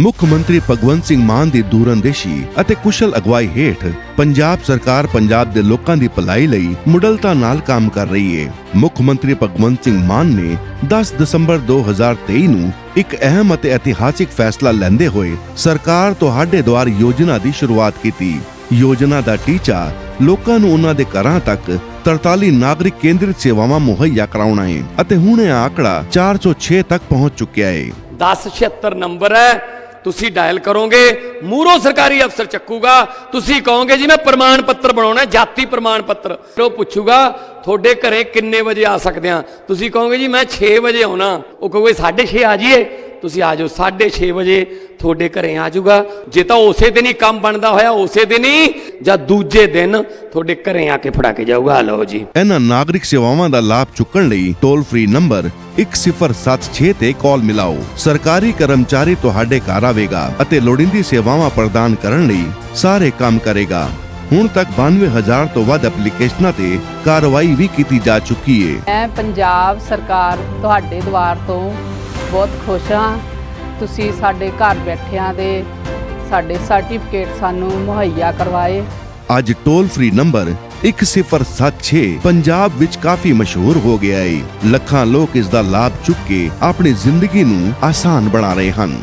ਮੁੱਖ ਮੰਤਰੀ ਭਗਵੰਤ ਸਿੰਘ ਮਾਨ ਦੀ ਦੂਰਅੰਦੇਸ਼ੀ ਅਤੇ ਕੁਸ਼ਲ ਅਗਵਾਈ ਹੇਠ ਪੰਜਾਬ ਸਰਕਾਰ ਪੰਜਾਬ ਦੇ ਲੋਕਾਂ ਦੀ ਭਲਾਈ ਲਈ ਮੁਡਲਤਾ ਨਾਲ ਕੰਮ ਕਰ ਰਹੀ ਹੈ ਮੁੱਖ ਮੰਤਰੀ ਭਗਵੰਤ ਸਿੰਘ ਮਾਨ ਨੇ 10 ਦਸੰਬਰ 2023 ਨੂੰ ਇੱਕ ਅਹਿਮ ਅਤੇ ਇਤਿਹਾਸਿਕ ਫੈਸਲਾ ਲੈਂਦੇ ਹੋਏ ਸਰਕਾਰ ਤੁਹਾਡੇ ਦੁਆਰ ਯੋਜਨਾ ਦੀ ਸ਼ੁਰੂਆਤ ਕੀਤੀ। ਯੋਜਨਾ ਦਾ ਟੀਚਾ ਲੋਕਾਂ ਨੂੰ ਉਹਨਾਂ ਦੇ ਘਰਾਂ ਤੱਕ 43 ਨਾਗਰਿਕ ਕੇਂਦਰਿਤ ਸੇਵਾਵਾਂ ਮੁਹੱਈਆ ਕਰਾਉਣਾ ਹੈ ਅਤੇ ਹੁਣ ਇਹ ਆંકੜਾ 406 ਤੱਕ ਪਹੁੰਚ ਚੁੱਕਿਆ ਹੈ 1076 ਨੰਬਰ ਹੈ। ਤੁਸੀਂ ਡਾਇਲ ਕਰੋਗੇ ਮੂਰੋ ਸਰਕਾਰੀ ਅਫਸਰ ਚੱਕੂਗਾ, ਤੁਸੀਂ ਕਹੋਗੇ, ਜੀ ਮੈਂ ਪ੍ਰਮਾਣ ਪੱਤਰ ਬਣਾਉਣਾ ਜਾਤੀ ਪ੍ਰਮਾਣ ਪੱਤਰ। ਉਹ ਪੁੱਛੂਗਾ, ਤੁਹਾਡੇ ਘਰੇ ਕਿੰਨੇ ਵਜੇ ਆ ਸਕਦੇ ਆ? ਤੁਸੀਂ ਕਹੋਗੇ, ਜੀ ਮੈਂ 6 ਵਜੇ ਆਉਣਾ। ਉਹ ਕਹੋਗੇ 6:30 ਆ ਜਾਈਏ। ਤੁਸੀਂ ਆ ਜਾਓ 6:30 ਵਜੇ ਤੁਹਾਡੇ ਘਰੇ ਆ ਜਾਊਗਾ। ਜੇ ਤਾਂ ਉਸੇ ਦਿਨ ਹੀ ਕੰਮ ਬਣਦਾ ਹੋਇਆ ਉਸੇ ਦਿਨ ਹੀ ਜਾਂ ਦੂਜੇ ਦਿਨ ਤੁਹਾਡੇ ਘਰੇ ਆ ਕੇ ਫੜਾ ਕੇ ਜਾਊਗਾ। ਆ ਲਓ ਜੀ। ਇਹਨਾਂ ਨਾਗਰਿਕ ਸੇਵਾਵਾਂ ਦਾ ਲਾਭ ਚੁੱਕਣ ਲਈ ਟੋਲ ਫ੍ਰੀ ਨੰਬਰ 1076 ਤੇ ਕਾਲ ਮਿਲਾਓ। ਸਰਕਾਰੀ ਕਰਮਚਾਰੀ ਤੁਹਾਡੇ ਘਰ ਆਵੇਗਾ ਅਤੇ ਲੋੜੀਂਦੀ ਸੇਵਾਵਾਂ ਪ੍ਰਦਾਨ ਕਰਨ ਲਈ ਸਾਰੇ ਕੰਮ ਕਰੇਗਾ। ਹੁਣ ਤੱਕ 92000 ਤੋਂ ਵੱਧ ਐਪਲੀਕੇਸ਼ਨਾਂ ਤੇ ਕਾਰਵਾਈ ਵੀ ਕੀਤੀ ਜਾ ਚੁੱਕੀ ਹੈ ਮੈਂ ਪੰਜਾਬ ਸਰਕਾਰ ਤੁਹਾਡੇ ਦੁਆਰ ਤੋਂ ਬਹੁਤ ਖੁਸ਼ ਹਾਂ। ਤੁਸੀਂ ਸਾਡੇ ਘਰ ਬੈਠਿਆਂ ਦੇ ਸਾਡੇ ਸਰਟੀਫਿਕੇਟ ਸਾਨੂੰ ਮੁਹੱਈਆ ਕਰਵਾਏ। ਅੱਜ ਟੋਲ ਫ੍ਰੀ ਨੰਬਰ 1076 ਪੰਜਾਬ ਵਿੱਚ ਕਾਫੀ ਮਸ਼ਹੂਰ ਹੋ ਗਿਆ ਹੈ ਲੱਖਾਂ ਲੋਕ ਇਸ ਦਾ ਲਾਭ ਚੁੱਕ ਕੇ ਆਪਣੀ ਜ਼ਿੰਦਗੀ ਨੂੰ ਆਸਾਨ ਬਣਾ ਰਹੇ ਹਨ।